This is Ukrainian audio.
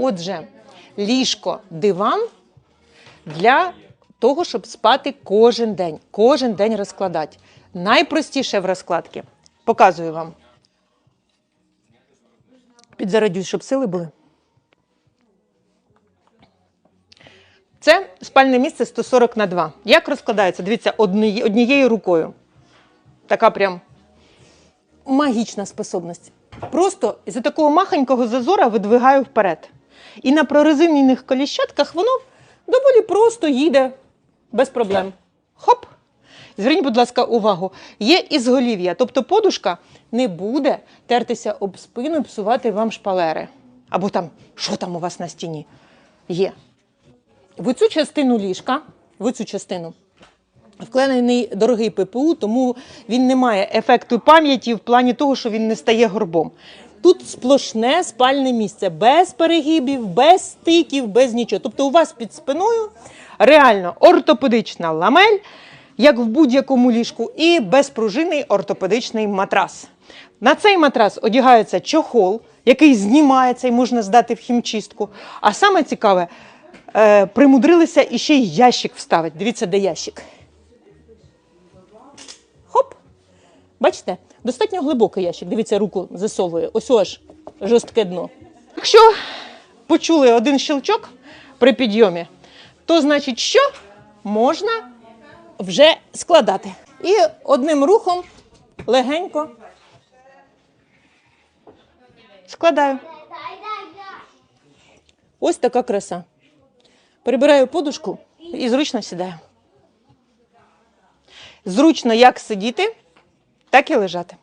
Отже, ліжко, диван для того, щоб спати кожен день. Кожен день розкладати. Найпростіше в розкладці. Показую вам. Підзарядюсь, щоб сили були. Це спальне місце 140 на 2. Як розкладається? Дивіться, однією рукою. Така прям магічна способність. Просто з такого махонького зазора видвигаю вперед. І на прорезинених коліщатках воно доволі просто їде без проблем. Хоп! Зверніть, будь ласка, увагу. Є ізголів'я, тобто подушка не буде тертися об спину і псувати вам шпалери. Або там, що там у вас на стіні? Є. В цю частину ліжка, в цю частину, вкленений дорогий ППУ, тому він не має ефекту пам'яті в плані того, що він не стає горбом. Тут сплошне спальне місце, без перегибів, без стиків, без нічого. Тобто у вас під спиною реально ортопедична ламель, як в будь-якому ліжку, і безпружинний ортопедичний матрас. На цей матрас одягається чохол, який знімається і можна здати в хімчистку. А саме цікаве, е, примудрилися і ще й ящик вставити. Дивіться, де ящик. Бачите, достатньо глибокий ящик. Дивіться, руку засовує. Ось аж жорстке дно. Якщо почули один щелчок при підйомі, то значить, що можна вже складати. І одним рухом легенько складаю. Ось така краса. Прибираю подушку і зручно сідаю. Зручно як сидіти, так і лежати.